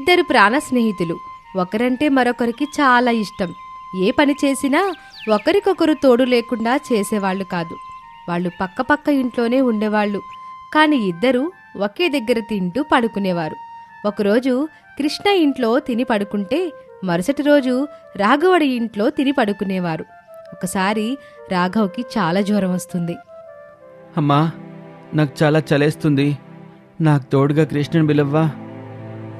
ఇద్దరు ప్రాణ స్నేహితులు. ఒకరంటే మరొకరికి చాలా ఇష్టం. ఏ పని చేసినా ఒకరికొకరు తోడు లేకుండా చేసేవాళ్ళు కాదు. వాళ్ళు పక్కపక్క ఇంట్లోనే ఉండేవాళ్ళు. కానీ ఇద్దరూ ఒకే దగ్గర తింటూ పడుకునేవారు. ఒకరోజు కృష్ణ ఇంట్లో తిని పడుకుంటే మరుసటి రోజు రాఘవడి ఇంట్లో తిని పడుకునేవారు. ఒకసారి రాఘవ్కి చాలా జ్వరం వస్తుంది. అమ్మా నాకు చాలా చలేస్తుంది. నాకు తోడుగా కృష్ణుని పిలవ్వా?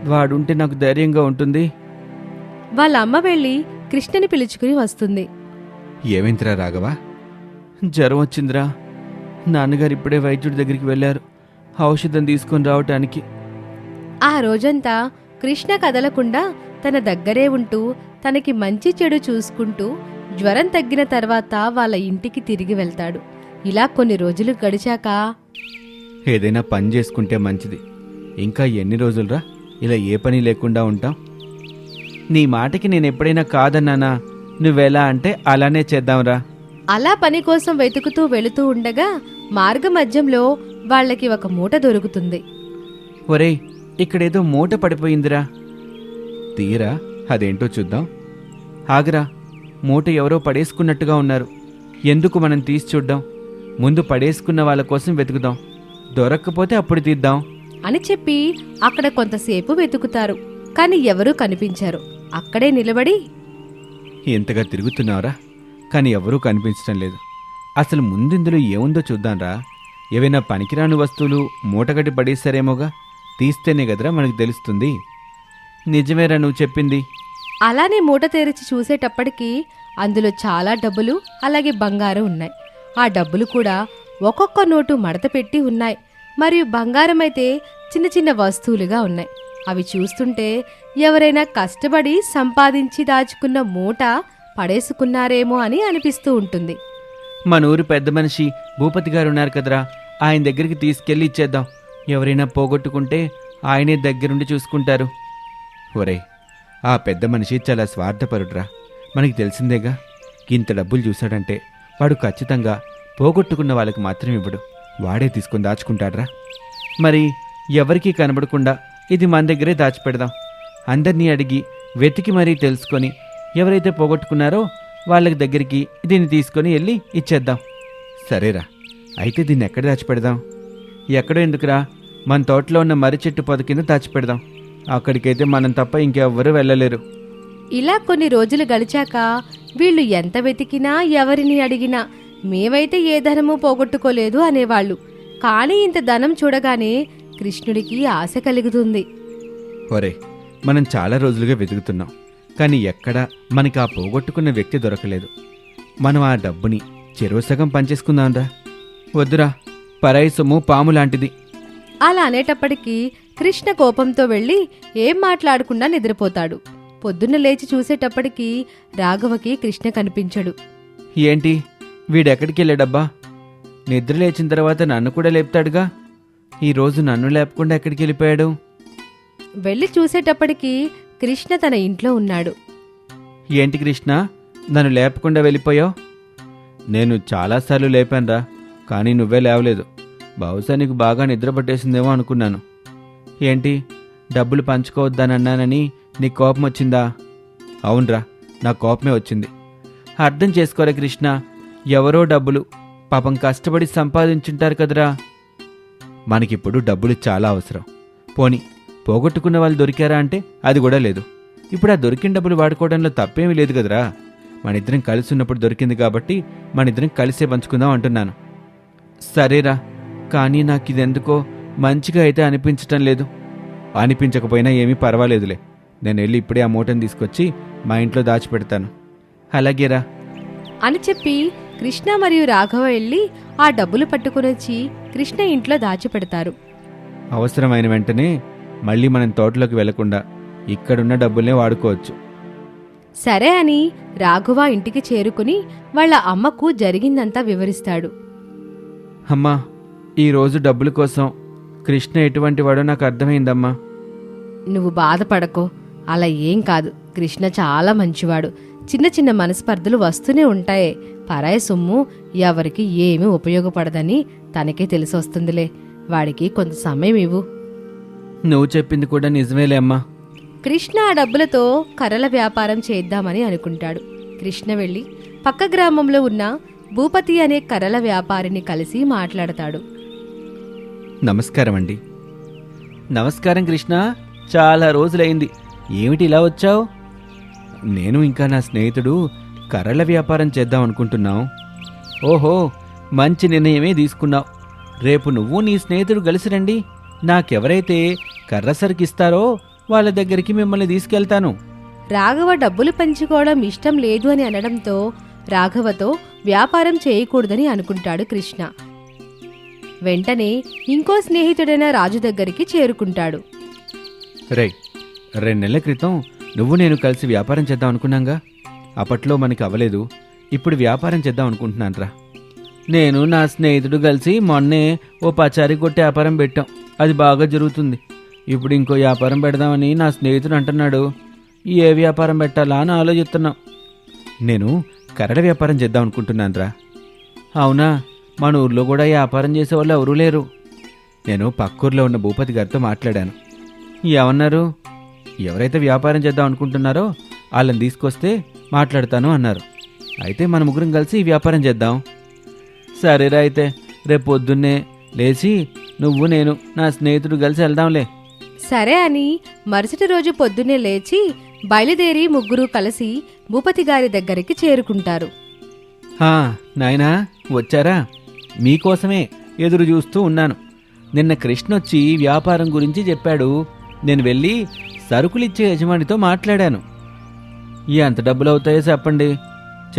వాడుంటే నాకు ధైర్యంగా ఉంటుంది. వాళ్ళ అమ్మ వెళ్ళి కృష్ణని పిలుచుకుని వస్తుంది. ఏమైందిరా రాఘవా? జ్వరం వచ్చిందిరా. నాన్నగారు ఇప్పుడే వైద్యుడి దగ్గరికి వెళ్ళారు. ఔషధం తీసుకొని రావటానికి. ఆ రోజంతా కృష్ణ కదలకుండా తన దగ్గరే ఉంటూ తనకి మంచి చెడు చూసుకుంటూ జ్వరం తగ్గిన తర్వాత వాళ్ళ ఇంటికి తిరిగి వెళ్తాడు. ఇలా కొన్ని రోజులు గడిచాక ఏదైనా పని చేసుకుంటే మంచిది. ఇంకా ఎన్ని రోజులురా? ఇలా ఏ పని లేకుండా ఉంటాం? నీ మాటకి నేను ఎప్పుడైనా కాదన్నానా? నువ్వెలా అంటే అలానే చేద్దాంరా. అలా పని కోసం వెతుకుతూ వెళుతూ ఉండగా మార్గ మధ్యంలో వాళ్ళకి ఒక మూట దొరుకుతుంది. ఒరేయ్ ఇక్కడేదో మూట పడిపోయిందిరా. తీరా అదేంటో చూద్దాం. ఆగరా మూట ఎవరో పడేసుకున్నట్టుగా ఉన్నారు. ఎందుకు మనం తీసి చూద్దాం ముందు పడేసుకున్న వాళ్ళ కోసం వెతుకుదాం. దొరక్కపోతే అప్పుడు తీద్దాం. అని చెప్పి అక్కడ కొంతసేపు వెతుకుతారు. కాని ఎవరూ కనిపించారు. అక్కడే నిలబడి ఎంతగా తిరుగుతున్నావురా కానీ ఎవరూ కనిపించడం లేదు. అసలు ముందిందులో ఏముందో చూద్దాంరా. ఏవైనా పనికిరాని వస్తువులు మూటగట్టి పడేస్తారేమోగా తీస్తేనే కదరా మనకు తెలుస్తుంది. నిజమేరా నువ్వు చెప్పింది? అలానే మూట తెరిచి చూసేటప్పటికి అందులో చాలా డబ్బులు అలాగే బంగారం ఉన్నాయి. ఆ డబ్బులు కూడా ఒక్కొక్క నోటు మడత పెట్టి ఉన్నాయి. మరియు బంగారం అయితే చిన్న చిన్న వస్తువులుగా ఉన్నాయి. అవి చూస్తుంటే ఎవరైనా కష్టపడి సంపాదించి దాచుకున్న మూట పడేసుకున్నారేమో అని అనిపిస్తూ ఉంటుంది. మన ఊరి పెద్ద మనిషి భూపతి గారు ఉన్నారు కదరా. ఆయన దగ్గరికి తీసుకెళ్ళి ఇచ్చేద్దాం. ఎవరైనా పోగొట్టుకుంటే ఆయనే దగ్గరుండి చూసుకుంటారు. ఒరే ఆ పెద్ద మనిషి చాలా స్వార్థపరుడ్రా. మనకి తెలిసిందేగా ఇంత డబ్బులు చూశాడంటే వాడు ఖచ్చితంగా పోగొట్టుకున్న వాళ్ళకి మాత్రం ఇవ్వడు. వాడే తీసుకొని దాచుకుంటాడ్రా. మరి ఎవరికీ కనబడకుండా ఇది మన దగ్గరే దాచిపెడదాం. అందరినీ అడిగి వెతికి మరీ తెలుసుకొని ఎవరైతే పోగొట్టుకున్నారో వాళ్ళకి దగ్గరికి దీన్ని తీసుకొని వెళ్ళి ఇచ్చేద్దాం. సరేరా. అయితే దీన్ని ఎక్కడ దాచిపెడదాం? ఎక్కడో ఎందుకురా? మన తోటలో ఉన్న మర్రి చెట్టు పొద కింద దాచిపెడదాం. అక్కడికైతే మనం తప్ప ఇంకెవ్వరూ వెళ్ళలేరు. ఇలా కొన్ని రోజులు గడిచాక వీళ్ళు ఎంత వెతికినా ఎవరిని అడిగినా మేమైతే ఏ ధనము పోగొట్టుకోలేదు అనేవాళ్ళు. కానీ ఇంత ధనం చూడగానే కృష్ణుడికి ఆశ కలుగుతుంది. ఒరే మనం చాలా రోజులుగా వెతుకుతున్నాం. కానీ ఎక్కడా మనకి ఆ పోగొట్టుకున్న వ్యక్తి దొరకలేదు. మనం ఆ డబ్బుని చెరువు సగం పంచేసుకుందాంరా. వద్దురా పరాయి సొమ్ము పాము లాంటిది. అలా అనేటప్పటికీ కృష్ణ కోపంతో వెళ్ళి ఏం మాట్లాడకుండా నిద్రపోతాడు. పొద్దున్న లేచి చూసేటప్పటికి రాఘవకి కృష్ణ కనిపించడు. ఏంటి? వీడెక్కడికి వెళ్ళాడబ్బా నిద్ర లేచిన తర్వాత నన్ను కూడా లేపుతాడుగా? ఈరోజు నన్ను లేపకుండా ఎక్కడికి వెళ్ళిపోయాడు వెళ్ళి చూసేటప్పటికి కృష్ణ తన ఇంట్లో ఉన్నాడు. ఏంటి కృష్ణ? నన్ను లేపకుండా వెళ్ళిపోయావు? నేను చాలాసార్లు లేపానురా కానీ నువ్వే లేవలేదు. బహుశా నీకు బాగా నిద్ర పట్టేసిందేమో అనుకున్నాను. ఏంటి? డబ్బులు పంచుకోవద్దనన్నానని నీకు కోపం వచ్చిందా? అవునరా నా కోపమే వచ్చింది. అర్థం చేసుకోరా కృష్ణ ఎవరో డబ్బులు పాపం కష్టపడి సంపాదించుంటారు కదరా. మనకిప్పుడు డబ్బులు చాలా అవసరం. పోని పోగొట్టుకున్న వాళ్ళు దొరికారా అంటే అది కూడా లేదు. ఇప్పుడు ఆ దొరికిన డబ్బులు వాడుకోవడంలో తప్పేమీ లేదు కదరా. మన ఇద్దరం కలిసి ఉన్నప్పుడు దొరికింది కాబట్టి మన ఇద్దరం కలిసే పంచుకుందాం అంటున్నాను. సరేరా కానీ నాకు ఇదెందుకో మంచిగా అయితే అనిపించటం లేదు. అనిపించకపోయినా ఏమీ పర్వాలేదులే. నేను వెళ్ళి ఇప్పుడే ఆ మూటను తీసుకొచ్చి మా ఇంట్లో దాచిపెడతాను. అలాగేరా. అని చెప్పి కృష్ణ మరియు రాఘవ వెళ్ళి ఆ డబ్బులు పట్టుకునొచ్చి కృష్ణ ఇంట్లో దాచిపెడతారు. అవసరమైన వెంటనే మళ్ళీ మనం తోటలోకి వెళ్ళకుండా ఇక్కడున్న డబ్బుల్నే వాడుకోవచ్చు. సరే అని రాఘవ ఇంటికి చేరుకుని వాళ్ళ అమ్మకు జరిగిందంతా వివరిస్తాడు. అమ్మా ఈరోజు డబ్బుల కోసం కృష్ణ ఎటువంటి వాడో నాకు అర్థమైందమ్మా. నువ్వు బాధపడకో అలా ఏం కాదు. కృష్ణ చాలా మంచివాడు. చిన్న చిన్న మనస్పర్ధలు వస్తూనే ఉంటాయే. పరాయి సొమ్ము ఎవరికి ఏమీ ఉపయోగపడదని తనకే తెలిసొస్తుందిలే వాడికి కొంత సమయం ఇవ్వు. నువ్వు చెప్పింది కూడా నిజమేలే అమ్మా. కృష్ణ ఆ డబ్బులతో కర్రల వ్యాపారం చేద్దామని అనుకుంటాడు. కృష్ణ వెళ్ళి పక్క గ్రామంలో ఉన్న భూపతి అనే కర్రల వ్యాపారిని కలిసి మాట్లాడతాడు. నమస్కారం అండి నమస్కారం కృష్ణ. చాలా రోజులైంది. ఏమిటి ఇలా వచ్చావు? నేను ఇంకా నా స్నేహితుడు కర్రల వ్యాపారం చేద్దాం అనుకుంటున్నాం. ఓహో మంచి నిర్ణయమే తీసుకున్నావు. రేపు నువ్వు నీ స్నేహితుడు కలిసి రండి. నాకెవరైతే కర్ర సరికిస్తారో వాళ్ళ దగ్గరికి మిమ్మల్ని తీసుకెళ్తాను. రాఘవ డబ్బులు పంచుకోవడం ఇష్టం లేదు అని అనడంతో రాఘవతో వ్యాపారం చేయకూడదని అనుకుంటాడు కృష్ణ. వెంటనే ఇంకో స్నేహితుడైన రాజు దగ్గరికి చేరుకుంటాడు. రే రెండు నెలల క్రితం నువ్వు నేను కలిసి వ్యాపారం చేద్దాం అనుకున్నాగా? అప్పట్లో మనకి అవ్వలేదు ఇప్పుడు వ్యాపారం చేద్దాం అనుకుంటున్నానురా. నేను నా స్నేహితుడు కలిసి మొన్నే ఓ పచారీ కొట్టి వ్యాపారం పెట్టాం. అది బాగా జరుగుతుంది. ఇప్పుడు ఇంకో వ్యాపారం పెడదామని నా స్నేహితుడు అంటున్నాడు. ఏ వ్యాపారం పెట్టాలా అని ఆలోచిస్తున్నాం. నేను కరడ వ్యాపారం చేద్దాం అనుకుంటున్నానురా. అవునా? మన ఊర్లో కూడా వ్యాపారం చేసేవాళ్ళు ఎవరూ లేరు. నేను పక్కూర్లో ఉన్న భూపతి గారితో మాట్లాడాను. ఏమన్నారు? ఎవరైతే వ్యాపారం చేద్దాం అనుకుంటున్నారో వాళ్ళని తీసుకొస్తే మాట్లాడతాను అన్నారు. అయితే మన ముగ్గురం కలిసి వ్యాపారం చేద్దాం. సరేరా అయితే రేపు పొద్దున్నే లేచి నువ్వు నేను నా స్నేహితుడు కలిసి వెళ్దాంలే. సరే అని మరుసటి రోజు పొద్దున్నే లేచి బయలుదేరి ముగ్గురు కలిసి భూపతి గారి దగ్గరికి చేరుకుంటారు. హా నాయనా వచ్చారా? మీకోసమే ఎదురు చూస్తూ ఉన్నాను. నిన్న కృష్ణ వచ్చి వ్యాపారం గురించి చెప్పాడు. నేను వెళ్ళి సరుకులిచ్చే యజమానితో మాట్లాడాను. ఎంత డబ్బులు అవుతాయో చెప్పండి.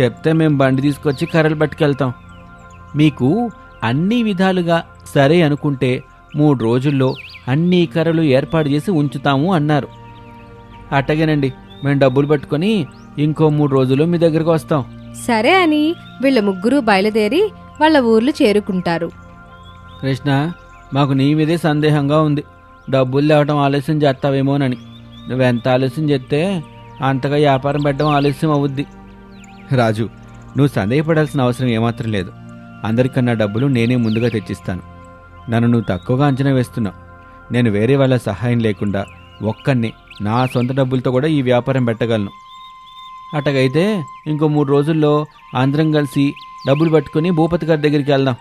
చెప్తే మేము బండి తీసుకొచ్చి కర్రలు పట్టుకెళ్తాం. మీకు అన్ని విధాలుగా సరే అనుకుంటే మూడు రోజుల్లో అన్ని కర్రలు ఏర్పాటు చేసి ఉంచుతాము అన్నారు. అట్టగేనండి మేము డబ్బులు పట్టుకొని ఇంకో మూడు రోజుల్లో మీ దగ్గరకు వస్తాం. సరే అని వీళ్ళ ముగ్గురు బయలుదేరి వాళ్ళ ఊర్లు చేరుకుంటారు. కృష్ణ మాకు నీ మీదే సందేహంగా ఉంది. డబ్బులు తేవటం ఆలస్యం చేస్తావేమోనని. నువ్వెంత ఆలస్యం చేస్తే అంతగా వ్యాపారం పెట్టడం ఆలస్యం అవుద్ది. రాజు నువ్వు సందేహపడాల్సిన అవసరం ఏమాత్రం లేదు. అందరికన్నా డబ్బులు నేనే ముందుగా తెచ్చిస్తాను. నన్ను నువ్వు తక్కువగా అంచనా వేస్తున్నావు. నేను వేరే వాళ్ళ సహాయం లేకుండా ఒక్కడిని నా సొంత డబ్బులతో కూడా ఈ వ్యాపారం పెట్టగలను. అట్టగైతే ఇంకో మూడు రోజుల్లో అందరం కలిసి డబ్బులు పట్టుకొని భూపతి గారి దగ్గరికి వెళ్దాం.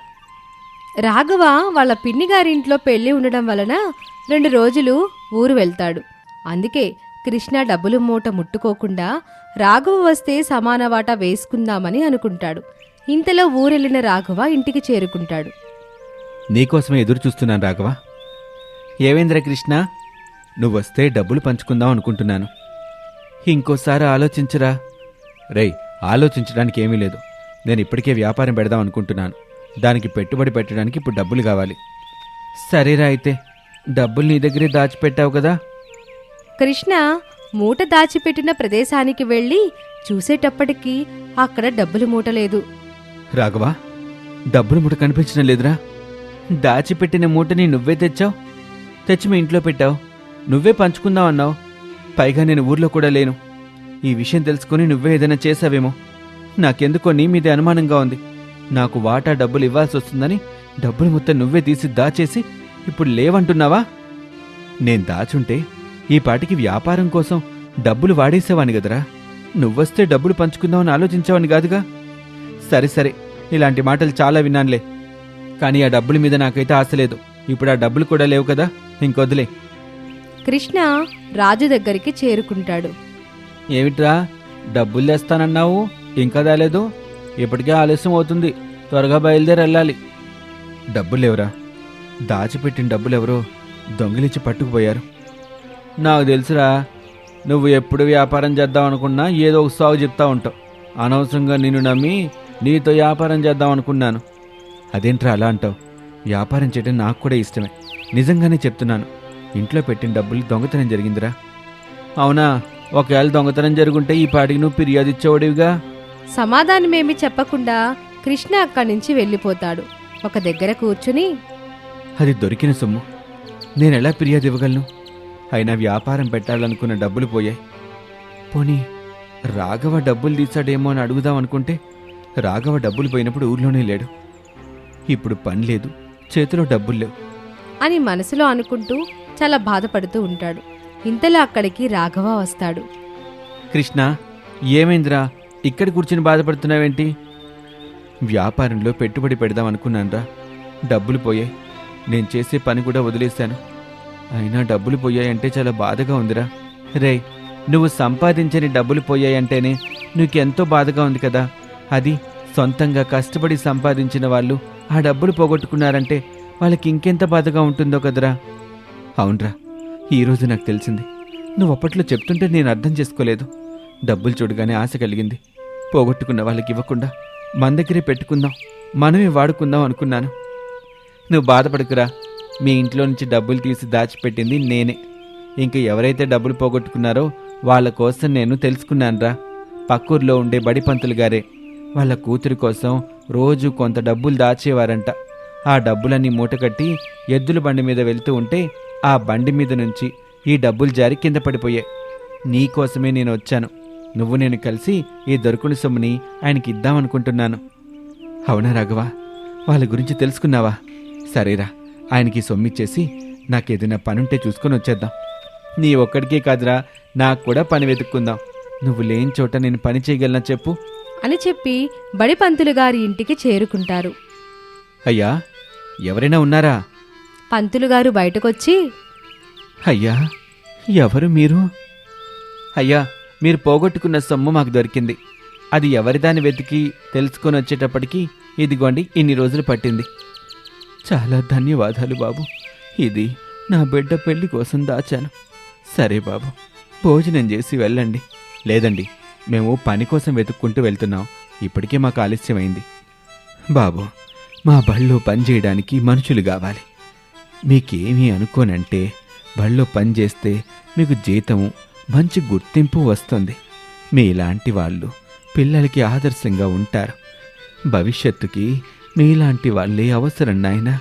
రాఘవ వాళ్ళ పిన్ని గారింట్లో పెళ్ళి ఉండడం వలన రెండు రోజులు ఊరు వెళ్తాడు. అందుకే కృష్ణ డబ్బులు మూట ముట్టుకోకుండా రాఘవ వస్తే సమాన వాటా వేసుకుందామని అనుకుంటాడు. ఇంతలో ఊరెళ్ళిన రాఘవ ఇంటికి చేరుకుంటాడు. నీకోసమే ఎదురు చూస్తున్నాను రాఘవ. ఏవేంద్ర కృష్ణ నువ్వు వస్తే డబ్బులు పంచుకుందాం అనుకుంటున్నాను. ఇంకోసారి ఆలోచించరా. రేయ్ ఆలోచించడానికి ఏమీ లేదు. నేను ఇప్పటికే వ్యాపారం పెడదాం అనుకుంటున్నాను. దానికి పెట్టుబడి పెట్టడానికి ఇప్పుడు డబ్బులు కావాలి. సరేరా అయితే డబ్బులు నీ దగ్గరే దాచిపెట్టావు కదా. కృష్ణ మూట దాచిపెట్టిన ప్రదేశానికి వెళ్ళి చూసేటప్పటికీ అక్కడ డబ్బులు మూట లేదు. రాఘవ డబ్బులు మూట కనిపించడం లేదురా. దాచిపెట్టిన మూటని నువ్వే తెచ్చావు? తెచ్చి మీ ఇంట్లో పెట్టావు? నువ్వే పంచుకుందాం అన్నావు? పైగా నేను ఊర్లో కూడా లేను. ఈ విషయం తెలుసుకుని నువ్వే ఏదైనా చేసావేమో నాకెందుకో నీ మీదే అనుమానంగా ఉంది. నాకు వాటా డబ్బులు ఇవ్వాల్సి వస్తుందని డబ్బులు మొత్తం నువ్వే తీసి దాచేసి ఇప్పుడు లేవంటున్నావా? నేను దాచుంటే ఈ పాటికి వ్యాపారం కోసం డబ్బులు వాడేసేవాని కదరా. నువ్వొస్తే డబ్బులు పంచుకుందామని ఆలోచించావని కాదుగా? సరే సరే. ఇలాంటి మాటలు చాలా విన్నానులే. కానీ ఆ డబ్బుల మీద నాకైతే ఆశ లేదు. ఇప్పుడు ఆ డబ్బులు కూడా లేవు కదా. ఇంకొద్దులే. కృష్ణ రాజు దగ్గరికి చేరుకుంటాడు. ఏమిట్రా? డబ్బులు తెస్తానన్నావు? ఇంకా రాలేదు ఇప్పటికే ఆలస్యం అవుతుంది. త్వరగా బయలుదేరి వెళ్ళాలి. డబ్బులు లేవురా. దాచిపెట్టిన డబ్బులు ఎవరో దొంగిలించి పట్టుకుపోయారు. నాకు తెలుసురా నువ్వు ఎప్పుడు వ్యాపారం చేద్దాం అనుకున్నా ఏదో ఒక సాగు చెప్తా ఉంటావు. అనవసరంగా నిన్ను నమ్మి నీతో వ్యాపారం చేద్దాం అనుకున్నాను. అదేంట్రా అలా అంటావు? వ్యాపారం చేయడం నాకు కూడా ఇష్టమే. నిజంగానే చెప్తున్నాను. ఇంట్లో పెట్టిన డబ్బులు దొంగతనం జరిగిందిరా. అవునా? ఒకవేళ దొంగతనం జరుగుంటే ఈ పాటికి నువ్వు ఫిర్యాదు ఇచ్చేవాడివిగా? సమాధానమేమి చెప్పకుండా కృష్ణ అక్కడి నుంచి వెళ్ళిపోతాడు. ఒక దగ్గర కూర్చుని అది దొరికిన సొమ్ము. నేను ఎలా ఫిర్యాదు ఇవ్వగలను? అయినా వ్యాపారం పెట్టాలనుకున్న డబ్బులు పోయాయి. పోనీ రాఘవ డబ్బులు తీసాడేమో అని అడుగుదాం అనుకుంటే రాఘవ డబ్బులు పోయినప్పుడు ఊర్లోనే లేడు. ఇప్పుడు పని లేదు చేతిలో డబ్బులు లేవు. అని మనసులో అనుకుంటూ చాలా బాధపడుతూ ఉంటాడు. ఇంతలో అక్కడికి రాఘవ వస్తాడు. కృష్ణ ఏమైందిరా? ఇక్కడ కూర్చుని బాధపడుతున్నావేంటి? వ్యాపారంలో పెట్టుబడి పెడదాం అనుకున్నానురా. డబ్బులు పోయాయి. నేను చేసే పని కూడా వదిలేశాను. అయినా డబ్బులు పోయాయంటే చాలా బాధగా ఉందిరా. రే నువ్వు సంపాదించని డబ్బులు పోయాయంటేనే నీకెంతో బాధగా ఉంది కదా. అది సొంతంగా కష్టపడి సంపాదించిన వాళ్ళు ఆ డబ్బులు పోగొట్టుకున్నారంటే వాళ్ళకి ఇంకెంత బాధగా ఉంటుందో కదరా. అవునరా ఈరోజు నాకు తెలిసింది. నువ్వు అప్పట్లో చెప్తుంటే నేను అర్థం చేసుకోలేదు. డబ్బులు చూడగానే ఆశ కలిగింది. పోగొట్టుకున్న వాళ్ళకి ఇవ్వకుండా మన దగ్గరే పెట్టుకుందాం మనమే వాడుకుందాం అనుకున్నాను. నువ్వు బాధపడకురా మీ ఇంట్లో నుంచి డబ్బులు తీసి దాచిపెట్టింది నేనే. ఇంక ఎవరైతే డబ్బులు పోగొట్టుకున్నారో వాళ్ళ కోసం నేను తెలుసుకున్నానురా. పక్కూర్లో ఉండే బడి పంతులు గారే. వాళ్ళ కూతురు కోసం రోజు కొంత డబ్బులు దాచేవారంట. ఆ డబ్బులన్నీ మూటకట్టి ఎద్దుల బండి మీద వెళ్తూ ఉంటే ఆ బండి మీద నుంచి ఈ డబ్బులు జారి కింద పడిపోయాయి. నీకోసమే నేను వచ్చాను. నువ్వు నేను కలిసి ఈ దొరుకుని సొమ్ముని ఆయనకి ఇద్దామనుకుంటున్నాను. అవునా రాఘవా? వాళ్ళ గురించి తెలుసుకున్నావా? సరేరా. ఆయనకి సొమ్మిచ్చేసి నాకేదైనా పనుంటే చూసుకొని వచ్చేద్దాం. నీ ఒక్కడికే కాదురా నాకు కూడా పని వెతుక్కుందాం. నువ్వు లేని చోట నేను పని చేయగలనా చెప్పు? అని చెప్పి బడి పంతులు గారి ఇంటికి చేరుకుంటారు. అయ్యా ఎవరైనా ఉన్నారా? పంతులు గారు బయటకొచ్చి అయ్యా ఎవరు మీరు? అయ్యా మీరు పోగొట్టుకున్న సొమ్ము మాకు దొరికింది. అది ఎవరిదాన్ని వెతికి తెలుసుకొని వచ్చేటప్పటికి ఇదిగోండి ఇన్ని రోజులు పట్టింది. చాలా ధన్యవాదాలు బాబు. ఇది నా బిడ్డ పెళ్ళి కోసం దాచాను. సరే బాబు భోజనం చేసి వెళ్ళండి. లేదండి మేము పని కోసం వెతుక్కుంటూ వెళ్తున్నాం. ఇప్పటికే మాకు ఆలస్యమైంది. బాబు మా బళ్ళో పని చేయడానికి మనుషులు కావాలి. మీకేమీ అనుకోనంటే బళ్ళో పని చేస్తే మీకు జీతము మంచి గుర్తింపు వస్తుంది. మీలాంటి వాళ్ళు పిల్లలకి ఆదర్శంగా ఉంటారు. భవిష్యత్తుకి మీలాంటి వాళ్ళే అవసరం నాయనా.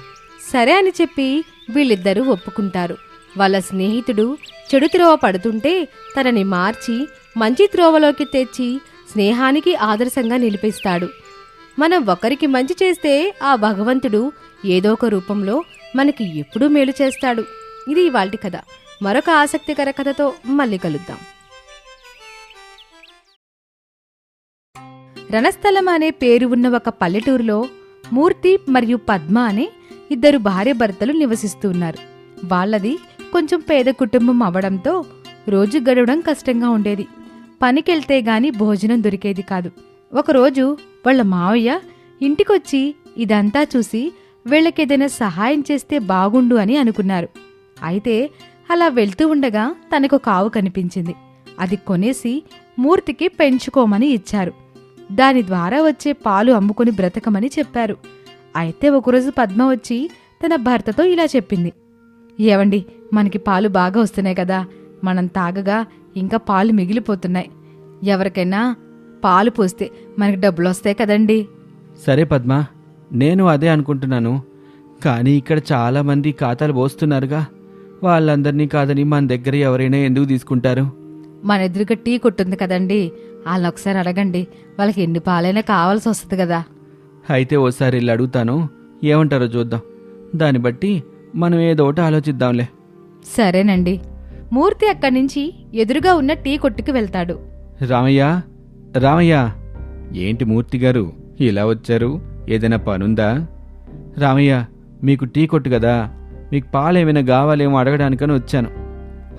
సరే అని చెప్పి వీళ్ళిద్దరూ ఒప్పుకుంటారు. వాళ్ళ స్నేహితుడు చెడు త్రోవ పడుతుంటే తనని మార్చి మంచి త్రోవలోకి తెచ్చి స్నేహానికి ఆదర్శంగా నిలిపిస్తాడు. మనం ఒకరికి మంచి చేస్తే ఆ భగవంతుడు ఏదో ఒక రూపంలో మనకి ఎప్పుడూ మేలు చేస్తాడు. ఇది ఇవాల్టి కథ. మరొక ఆసక్తికర కథతో మళ్ళీ కలుద్దాం. రణస్థలం అనే పేరు ఉన్న ఒక పల్లెటూరులో మూర్తి మరియు పద్మ అనే ఇద్దరు భార్యభర్తలు నివసిస్తూ ఉన్నారు వాళ్ళది కొంచెం పేద కుటుంబం అవడంతో రోజు గడవడం కష్టంగా ఉండేది. పనికెళ్తే గాని భోజనం దొరికేది కాదు. ఒకరోజు వాళ్ళ మావయ్య ఇంటికొచ్చి ఇదంతా చూసి వీళ్ళకేదైనా సహాయం చేస్తే బాగుండు అని అనుకున్నారు. అయితే అలా వెళ్తూ ఉండగా తనకు కావు కనిపించింది. అది కొనేసి మూర్తికి పెంచుకోమని ఇచ్చారు. దాని ద్వారా వచ్చే పాలు అమ్ముకుని బ్రతకమని చెప్పారు. అయితే ఒకరోజు పద్మ వచ్చి తన భర్తతో ఇలా చెప్పింది. ఏవండి మనకి పాలు బాగా వస్తున్నాయి కదా. మనం తాగగా ఇంకా పాలు మిగిలిపోతున్నాయి. ఎవరికైనా పాలు పోస్తే మనకి డబ్బులు వస్తాయి కదండి. సరే పద్మ నేను అదే అనుకుంటున్నాను. కానీ ఇక్కడ చాలామంది ఖాతాలు పోస్తున్నారుగా. వాళ్ళందరినీ కాదని మన దగ్గర ఎవరైనా ఎందుకు తీసుకుంటారు? మన ఎదురుగా టీ కొట్టుంది కదండి. వాళ్ళని ఒకసారి అడగండి. వాళ్ళకి ఎన్ని పాలైనా కావాల్సి వస్తుంది కదా. అయితే ఓసారి వెళ్ళి అడుగుతాను. ఏమంటారో చూద్దాం. దాన్ని బట్టి మనం ఏదో ఒకటి ఆలోచిద్దాంలే. సరేనండి. మూర్తి అక్కడి నుంచి ఎదురుగా ఉన్న టీ కొట్టుకు వెళ్తాడు. రామయ్య రామయ్య. ఏంటి మూర్తి గారు ఇలా వచ్చారు? ఏదైనా పనుందా? రామయ్య మీకు టీ కొట్టు కదా. మీకు పాలు ఏమైనా కావాలేమో అడగడానికని వచ్చాను.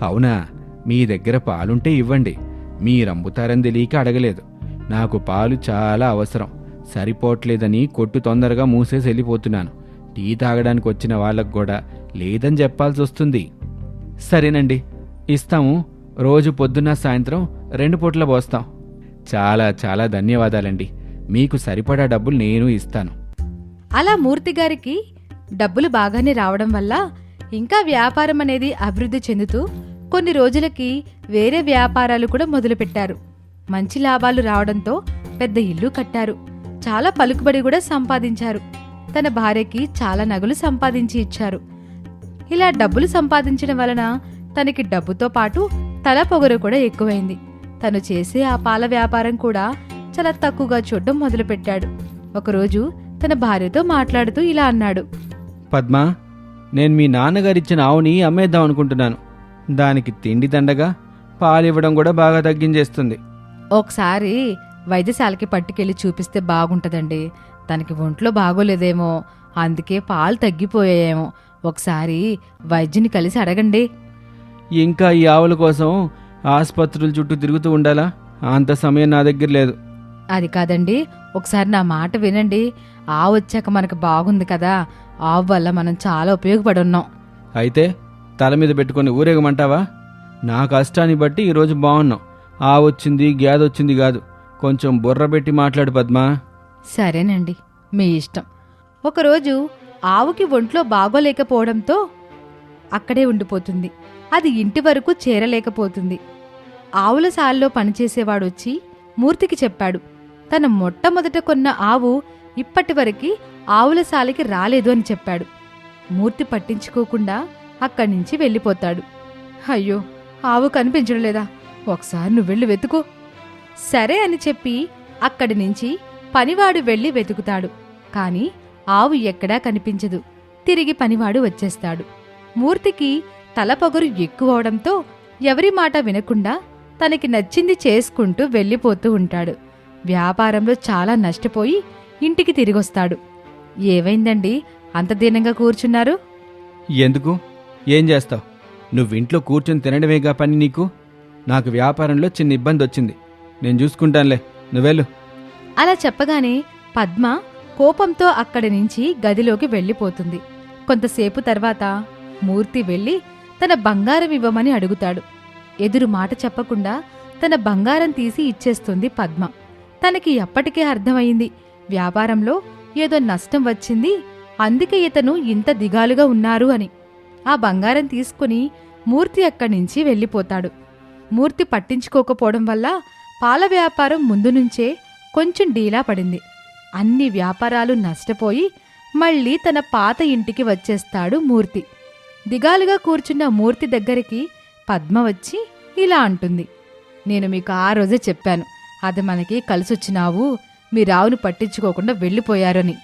అవునా? మీ దగ్గర పాలుంటే ఇవ్వండి. మీరమ్ముతారని తెలియక అడగలేదు. నాకు పాలు చాలా అవసరం. సరిపోవట్లేదని కొట్టు తొందరగా మూసేసి వెళ్ళిపోతున్నాను. టీ తాగడానికి వచ్చిన వాళ్ళకు కూడా లేదని చెప్పాల్సి వస్తుంది. సరేనండి ఇస్తాము. రోజు పొద్దున్న సాయంత్రం రెండు పూట్ల పోస్తాం. చాలా చాలా ధన్యవాదాలండి. మీకు సరిపడా డబ్బులు నేను ఇస్తాను. అలా మూర్తి గారికి డబ్బులు బాగానే రావడం వల్ల ఇంకా వ్యాపారం అనేది అభివృద్ధి చెందుతూ కొన్ని రోజులకి వేరే వ్యాపారాలు కూడా మొదలుపెట్టారు. మంచి లాభాలు రావడంతో పెద్ద ఇల్లు కట్టారు. చాలా పలుకుబడి కూడా సంపాదించారు. తన భార్యకి చాలా నగలు సంపాదించి ఇచ్చారు. ఇలా డబ్బులు సంపాదించడం వలన తనకి డబ్బుతో పాటు తల పొగరు కూడా ఎక్కువైంది. తను చేసే ఆ పాల వ్యాపారం కూడా చాలా తక్కువగా చూడడం మొదలుపెట్టాడు. ఒకరోజు తన భార్యతో మాట్లాడుతూ ఇలా అన్నాడు. పద్మ నేను మీ నాన్నగారిచ్చిన ఆవుని అమ్మేద్దాం అనుకుంటున్నాను. దానికి తిండి దండగా పాలివ్వడం కూడా బాగా తగ్గించేస్తుంది. ఒకసారి వైద్యశాలకి పట్టుకెళ్ళి చూపిస్తే బాగుంటుందండి. తనకి ఒంట్లో బాగోలేదేమో అందుకే పాలు తగ్గిపోయాయేమో. ఒకసారి వైద్యుని కలిసి అడగండి. ఇంకా ఈ ఆవుల కోసం ఆసుపత్రుల చుట్టూ తిరుగుతూ ఉండాలా? అంత సమయం నా దగ్గర లేదు. అది కాదండి ఒకసారి నా మాట వినండి. ఆవు వచ్చాక మనకు బాగుంది కదా ఆవు వల్ల మనం చాలా ఉపయోగపడి ఉన్నాం అయితే తల మీద పెట్టుకొని ఊరేగమంటావా? నా కష్టాన్ని బట్టి ఈరోజు బాగున్నాం. ఆ వచ్చింది గ్యాద్ వచ్చింది కాదు. కొంచెం బుర్ర పెట్టి మాట్లాడు పద్మా. సరేనండి మీ ఇష్టం. ఒకరోజు ఆవుకి ఒంట్లో బాగోలేకపోవడంతో అక్కడే ఉండిపోతుంది. అది ఇంటి వరకు చేరలేకపోతుంది. ఆవుల సాల్లో పనిచేసేవాడొచ్చి మూర్తికి చెప్పాడు తన మొట్టమొదట కొన్న ఆవు ఇప్పటివరకు ఆవుల సాలికి రాలేదు అని చెప్పాడు. మూర్తి పట్టించుకోకుండా అక్కడి నుంచి వెళ్ళిపోతాడు. అయ్యో ఆవు కనిపించడం లేదా? ఒకసారి నువ్వు వెళ్ళి వెతుకు. సరే అని చెప్పి అక్కడి నుంచి పనివాడు వెళ్ళి వెతుకుతాడు. కాని ఆవు ఎక్కడా కనిపించదు. తిరిగి పనివాడు వచ్చేస్తాడు. మూర్తికి తలపొగరు ఎక్కువవడంతో ఎవరి మాట వినకుండా తనకి నచ్చింది చేసుకుంటూ వెళ్ళిపోతూ ఉంటాడు. వ్యాపారంలో చాలా నష్టపోయి ఇంటికి తిరిగొస్తాడు. ఏవైందండి? అంత దీనంగా కూర్చున్నారు? ఎందుకు? ఏం చేస్తావు? నువ్వింట్లో కూర్చొని తినడమేగా పని నీకు? నాకు వ్యాపారంలో చిన్న ఇబ్బంది వచ్చింది నేను చూసుకుంటానులే. నువ్వెళ్ళు. అలా చెప్పగానే పద్మ కోపంతో అక్కడి నుంచి గదిలోకి వెళ్ళిపోతుంది. కొంతసేపు తర్వాత మూర్తి వెళ్ళి తన బంగారం ఇవ్వమని అడుగుతాడు. ఎదురు మాట చెప్పకుండా తన బంగారం తీసి ఇచ్చేస్తుంది పద్మ. తనకి ఎప్పటికే అర్థమైంది వ్యాపారంలో ఏదో నష్టం వచ్చింది. అందుకే ఇతను ఇంత దిగాలుగా ఉన్నారు అని. ఆ బంగారం తీసుకుని మూర్తి అక్కడి నుంచి వెళ్ళిపోతాడు. మూర్తి పట్టించుకోకపోవడం వల్ల పాల వ్యాపారం ముందు నుంచే కొంచెం డీలా పడింది. అన్ని వ్యాపారాలు నష్టపోయి మళ్ళీ తన పాత ఇంటికి వచ్చేస్తాడు మూర్తి. దిగాలుగా కూర్చున్న మూర్తి దగ్గరికి పద్మ వచ్చి ఇలా అంటుంది. నేను మీకు ఆ రోజే చెప్పాను. అది మనకి కలిసొచ్చినావు. మీ రావును పట్టించుకోకుండా వెళ్ళిపోయారని.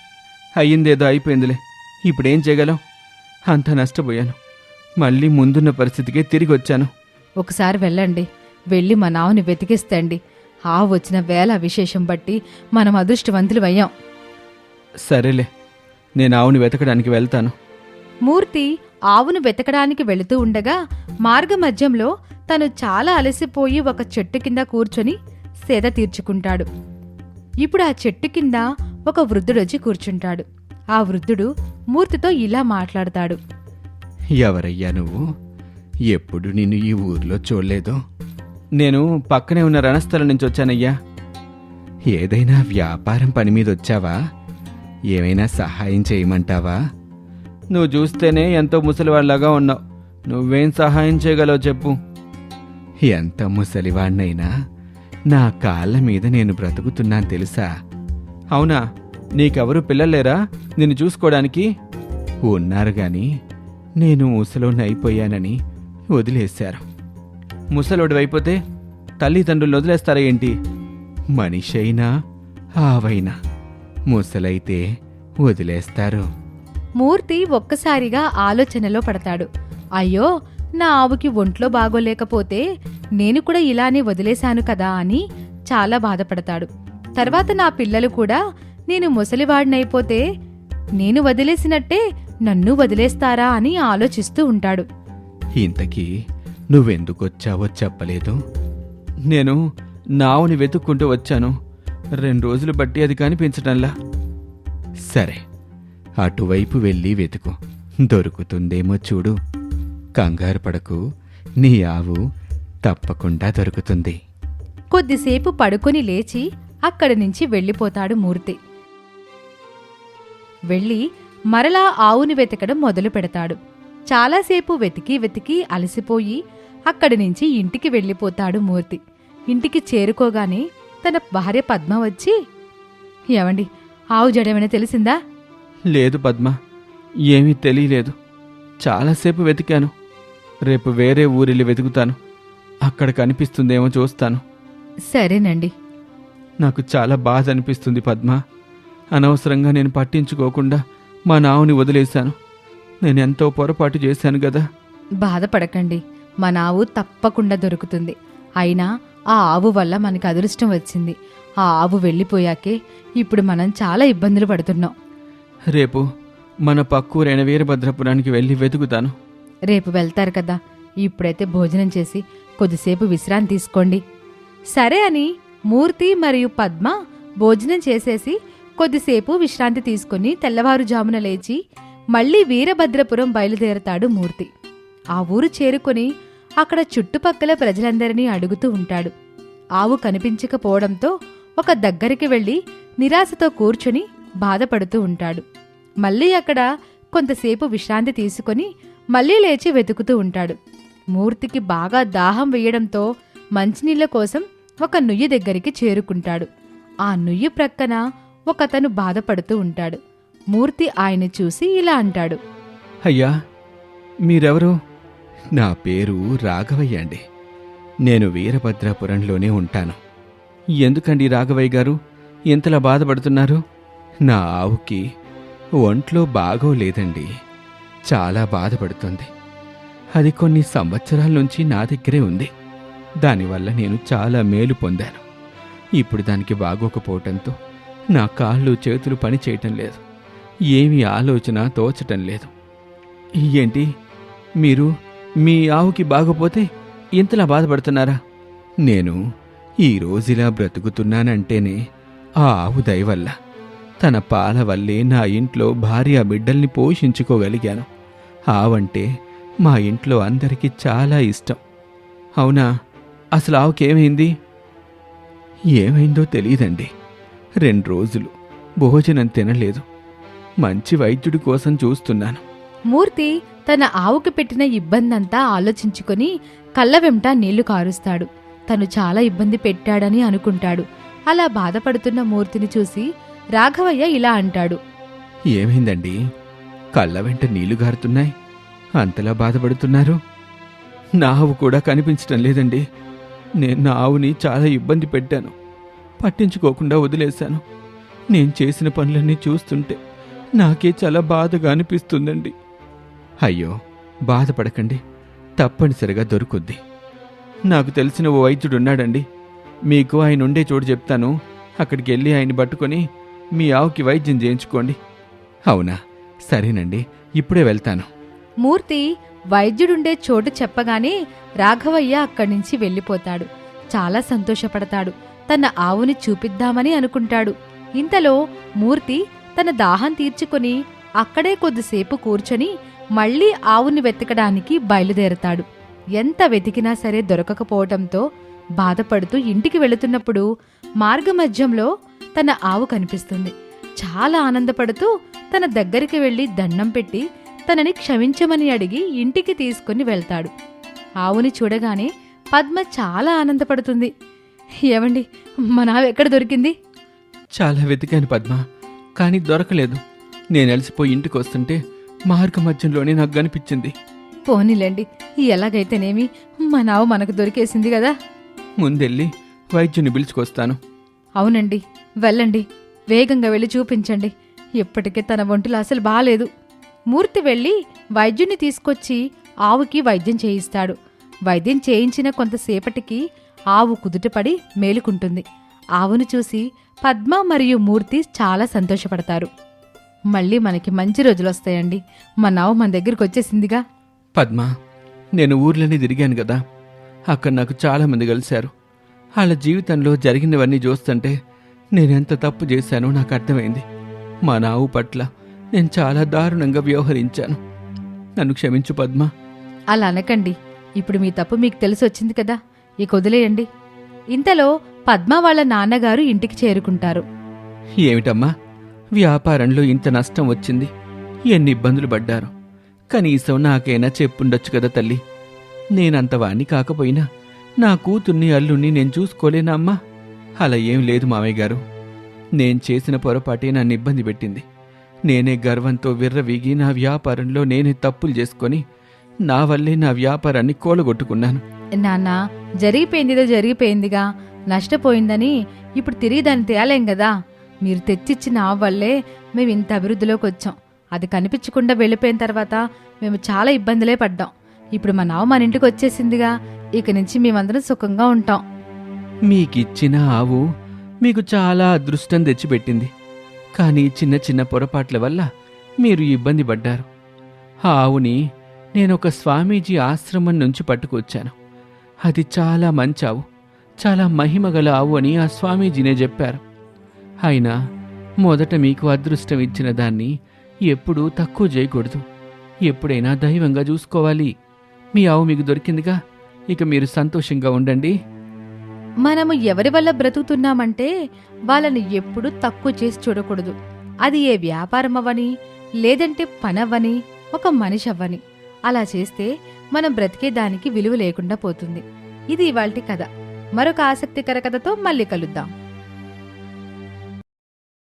అయ్యిందేదో అయిపోయిందిలే. ఇప్పుడేం చేయగలం? అంతా నష్టపోయాను. మళ్ళీ ముందున్న పరిస్థితికే తిరిగి వచ్చాను ఒకసారి వెళ్ళండి. వెళ్ళి మా నావుని వెతికిస్తండి. ఆవు వచ్చిన వేళ విశేషం బట్టి మనం అదృష్టవంతులమయ్యాం సరేలే. నేను ఆవుని వెతకడానికి వెళ్తాను. మూర్తి ఆవును వెతకడానికి వెళుతూ ఉండగా మార్గమధ్యంలో తను చాలా అలసిపోయి ఒక చెట్టు కింద కూర్చొని సేద తీర్చుకుంటాడు. ఇప్పుడు ఆ చెట్టు కింద ఒక వృద్ధుడొచ్చి కూర్చుంటాడు. ఆ వృద్ధుడు మూర్తితో ఇలా మాట్లాడతాడు. ఎవరయ్యా నువ్వు? ఎప్పుడు నిన్ను ఈ ఊర్లో చూడలేదు? నేను పక్కనే ఉన్న రణస్థలం నుంచి వచ్చానయ్యా. ఏదైనా వ్యాపారం పని మీద వచ్చావా? ఏమైనా సహాయం చేయమంటావా? నువ్వు చూస్తేనే ఎంతో ముసలివాడిలాగా ఉన్నావు. నువ్వేం సహాయం చేయగలవు చెప్పు. ఎంత ముసలివాణ్ణైనా నా కాళ్ళ మీద నేను బ్రతుకుతున్నాను తెలుసా? అవునా? నీకెవరు పిల్లలేరా? నిన్ను చూసుకోవడానికి ఉన్నారు గాని నేను ముసలోని అయిపోయానని వదిలేశారు. ముసలోడు అయిపోతే తల్లిదండ్రులు వదిలేస్తారా ఏంటి? మనిషి అయినా ఆవైనా ముసలైతే వదిలేస్తారు. మూర్తి ఒక్కసారిగా ఆలోచనలో పడతాడు. అయ్యో నా ఆవుకి ఒంట్లో బాగోలేకపోతే నేను కూడా ఇలానే వదిలేశాను కదా అని చాలా బాధపడతాడు. తర్వాత నా పిల్లలు కూడా నేను ముసలివాడినైపోతే నేను వదిలేసినట్టే నన్ను వదిలేస్తారా అని ఆలోచిస్తూ ఉంటాడు. ఇంతకీ నువ్వెందుకొచ్చావో చెప్పలేదు. నేను నావుని వెతుక్కుంటూ వచ్చాను. రెండు రోజులు బట్టి అది కనిపించటంలా సరే అటువైపు వెళ్ళి వెతుకు. దొరుకుతుందేమో చూడు. కంగారు పడకు. నీ ఆవు తప్పకుండా దొరుకుతుంది. కొద్దిసేపు పడుకొని లేచి అక్కడి నుంచి వెళ్ళిపోతాడు మూర్తి. వెళ్ళి మరలా ఆవుని వెతకడం మొదలు పెడతాడు. చాలాసేపు వెతికి వెతికి అలసిపోయి అక్కడి నుంచి ఇంటికి వెళ్ళిపోతాడు మూర్తి. ఇంటికి చేరుకోగానే తన భార్య పద్మ వచ్చి ఏమండి ఆవు జడేమైనా తెలిసిందా? లేదు పద్మ ఏమీ తెలియలేదు. చాలాసేపు వెతికాను. రేపు వేరే ఊరిల్లి వెతుకుతాను. అక్కడ కనిపిస్తుందేమో చూస్తాను. సరేనండి. నాకు చాలా బాధ అనిపిస్తుంది పద్మ. అనవసరంగా నేను పట్టించుకోకుండా మా నావుని వదిలేశాను. నేను ఎంతో పొరపాటు చేశాను కదా బాధపడకండి. మన ఆవు తప్పకుండా దొరుకుతుంది. అయినా ఆ ఆవు వల్ల మనకి అదృష్టం వచ్చింది. ఆ ఆవు వెళ్ళిపోయాకే ఇప్పుడు మనం చాలా ఇబ్బందులు పడుతున్నాం. రేపు మన పక్కూరైన వీరభద్రపురానికి వెళ్ళి వెతుకుతాను. రేపు వెళ్తారు కదా. ఇప్పుడైతే భోజనం చేసి కొద్దిసేపు విశ్రాంతి తీసుకోండి. సరే అని మూర్తి మరియు పద్మ భోజనం చేసేసి కొద్దిసేపు విశ్రాంతి తీసుకుని తెల్లవారుజామున లేచి మళ్ళీ వీరభద్రపురం బయలుదేరతాడు మూర్తి. ఆ ఊరు చేరుకొని అక్కడ చుట్టుపక్కల ప్రజలందరినీ అడుగుతూ ఉంటాడు. ఆవు కనిపించకపోవడంతో ఒక దగ్గరికి వెళ్ళి నిరాశతో కూర్చుని బాధపడుతూ ఉంటాడు. మళ్ళీ అక్కడ కొంతసేపు విశ్రాంతి తీసుకొని మళ్ళీ లేచి వెతుకుతూ ఉంటాడు. మూర్తికి బాగా దాహం వేయడంతో మంచినీళ్ళ కోసం ఒక నుయ్యి దగ్గరికి చేరుకుంటాడు. ఆ నుయ్యి ప్రక్కన ఒకతను బాధపడుతూ ఉంటాడు. మూర్తి ఆయన చూసి ఇలా అంటాడు. అయ్యా మీరెవరు? నా పేరు రాఘవయ్య అండి. నేను వీరభద్రాపురంలోనే ఉంటాను. ఎందుకండి రాఘవయ్య గారు? ఇంతలా బాధపడుతున్నారు? నా ఆవుకి ఒంట్లో బాగోలేదండి. చాలా బాధపడుతుంది. అది కొన్ని సంవత్సరాల నుంచి నా దగ్గరే ఉంది. దానివల్ల నేను చాలా మేలు పొందాను. ఇప్పుడు దానికి బాగోకపోవటంతో నా కాళ్ళు చేతులు పని చేయటం లేదు. ఏమీ ఆలోచన తోచటం లేదు. ఏంటి? మీరు మీ ఆవుకి బాగోపోతే ఇంతలా బాధపడుతున్నారా? నేను ఈ రోజులా బ్రతుకుతున్నానంటేనే ఆ ఆవు దయ వల్ల తన పాల వల్లే నా ఇంట్లో భార్య బిడ్డల్ని పోషించుకోగలిగాను. ఆవంటే మా ఇంట్లో అందరికీ చాలా ఇష్టం. అవునా? అసలు ఆవుకేమైంది? ఏమైందో తెలియదండి. రెండు రోజులు. భోజనం తినలేదు. మంచి వైద్యుడి కోసం చూస్తున్నాను. మూర్తి తన ఆవుకి పెట్టిన ఇబ్బందంతా ఆలోచించుకొని కళ్ళ వెంట నీళ్ళు కారుస్తాడు. తను చాలా ఇబ్బంది పెట్టాడని అనుకుంటాడు. అలా బాధపడుతున్న మూర్తిని చూసి రాఘవయ్య ఇలా అంటాడు. ఏమైందండి? కళ్ళ వెంట నీళ్ళు గారుతున్నాయి. అంతలా బాధపడుతున్నారు? నా ఆవు కూడా కనిపించటం లేదండి. నేను నా ఆవుని చాలా ఇబ్బంది పెట్టాను. పట్టించుకోకుండా వదిలేశాను. నేను చేసిన పనులన్నీ చూస్తుంటే నాకే చాలా బాధగా అనిపిస్తుందండి. అయ్యో బాధపడకండి. తప్పనిసరిగా దొరుకుద్ది. నాకు తెలిసిన ఓ వైద్యుడున్నాడండి మీకు ఆయన ఉండే చోటు చెప్తాను. అక్కడికి వెళ్ళి ఆయన్ని పట్టుకొని మీ ఆవుకి వైద్యం చేయించుకోండి. అవునా? సరేనండి. ఇప్పుడే వెళ్తాను. మూర్తి వైద్యుడుండే చోటు చెప్పగానే రాఘవయ్య అక్కడి నుంచి వెళ్ళిపోతాడు. చాలా సంతోషపడతాడు. తన ఆవుని చూపిద్దామని అనుకుంటాడు. ఇంతలో మూర్తి తన దాహం తీర్చుకొని అక్కడే కొద్దిసేపు కూర్చొని మళ్ళీ ఆవుని వెతకడానికి బయలుదేరతాడు. ఎంత వెతికినా సరే దొరకకపోవటంతో బాధపడుతూ ఇంటికి వెళుతున్నప్పుడు మార్గమధ్యంలో తన ఆవు కనిపిస్తుంది. చాలా ఆనందపడుతూ తన దగ్గరికి వెళ్ళి దండం పెట్టి తనని క్షమించమని అడిగి ఇంటికి తీసుకుని వెళ్తాడు. ఆవుని చూడగానే పద్మ చాలా ఆనందపడుతుంది. ఏమండి మన ఆవు ఎక్కడ దొరికింది? చాలా వెతికాను పద్మ కానీ దొరకలేదు. నేను అలసిపోయి ఇంటికి వస్తుంటే మార్గ మధ్యంలోనే నాకు కనిపించింది. పోనీలేండి ఎలాగైతేనేమి మన ఆవు మనకు దొరికేసింది కదా. ముందెళ్ళి వైద్యుని పిలుచుకొస్తాను. అవునండి వెళ్ళండి వేగంగా వెళ్ళి చూపించండి. ఇప్పటికే తన ఒంటిలో అసలు బాలేదు. మూర్తి వెళ్ళి వైద్యుని తీసుకొచ్చి ఆవుకి వైద్యం చేయిస్తాడు. వైద్యం చేయించిన కొంతసేపటికి ఆవు కుదుటపడి మేలుకుంటుంది. ఆవును చూసి పద్మ మరియు మూర్తి చాలా సంతోషపడతారు. మళ్ళీ మనకి మంచి రోజులు వస్తాయండి. మన ఆవు మన దగ్గరికి వచ్చేసిందిగా. పద్మ నేను ఊర్లన్నీ తిరిగాను కదా. అక్కడ నాకు చాలా మంది కలిశారు. వాళ్ళ జీవితంలో జరిగినవన్నీ చూస్తుంటే నేనెంత తప్పు చేశానో నాకు అర్థమైంది. మా నావు పట్ల నేను చాలా దారుణంగా వ్యవహరించాను. నన్ను క్షమించు పద్మ. అలా అనకండి. ఇప్పుడు మీ తప్పు మీకు తెలిసి వచ్చింది కదా. ఇక వదిలేయండి. ఇంతలో పద్మ వాళ్ళ నాన్నగారు ఇంటికి చేరుకుంటారు. ఏమిటమ్మా? వ్యాపారంలో ఇంత నష్టం వచ్చింది. ఎన్ని ఇబ్బందులు పడ్డారు. కనీసం నాకైనా చెప్పుండొచ్చు కదా తల్లి. నేనంత వాణ్ణి కాకపోయినా నా కూతుర్ని అల్లుణ్ణి నేను చూసుకోలేనా అమ్మా? అలా ఏం లేదు మామయ్య గారు. నేను చేసిన పొరపాటే నన్ను ఇబ్బంది పెట్టింది. నేనే గర్వంతో విర్రవీగి నా వ్యాపారంలో నేనే తప్పులు చేసుకొని నా వల్లే నా వ్యాపారాన్ని కోలగొట్టుకున్నాను. నాన్న జరిగిపోయిందిదో జరిగిపోయిందిగా. నష్టపోయిందని ఇప్పుడు తిరిగి దాన్ని తేలేం కదా? మీరు తెచ్చిచ్చిన ఆవు వల్లే మేము ఇంత అభివృద్ధిలోకి వచ్చాం. అది కనిపించకుండా వెళ్ళిపోయిన తర్వాత మేము చాలా ఇబ్బందులే పడ్డాం. ఇప్పుడు మా నావ మన ఇంటికి వచ్చేసిందిగా. ఇక నుంచి మేమందరం సుఖంగా ఉంటాం. మీకిచ్చిన ఆవు మీకు చాలా అదృష్టం తెచ్చిపెట్టింది. కానీ చిన్న చిన్న పొరపాట్ల వల్ల మీరు ఇబ్బంది పడ్డారు. ఆ ఆవుని నేను ఒక స్వామీజీ ఆశ్రమం నుంచి పట్టుకొచ్చాను. అది చాలా మంచి ఆవు చాలా మహిమగల ఆవు అని ఆ స్వామీజీనే చెప్పారు. అయినా మొదట మీకు అదృష్టం ఇచ్చిన దాన్ని ఎప్పుడూ తక్కువ చేయకూడదు. ఎప్పుడైనా దైవంగా చూసుకోవాలి. మీ ఆవు మీకు దొరికిందిగా. ఇక మీరు సంతోషంగా ఉండండి. మనము ఎవరి వల్ల బ్రతుకుతున్నామంటే వాళ్ళని ఎప్పుడూ తక్కువ చేసి చూడకూడదు. అది ఏ వ్యాపారం అవ్వని లేదంటే పనవ్వని ఒక మనిషి అవ్వని అలా చేస్తే మనం బ్రతికే దానికి విలువ లేకుండా పోతుంది. ఇది ఇవాల్టి కథ. మరొక ఆసక్తికర కథతో మళ్ళీ కలుద్దాం.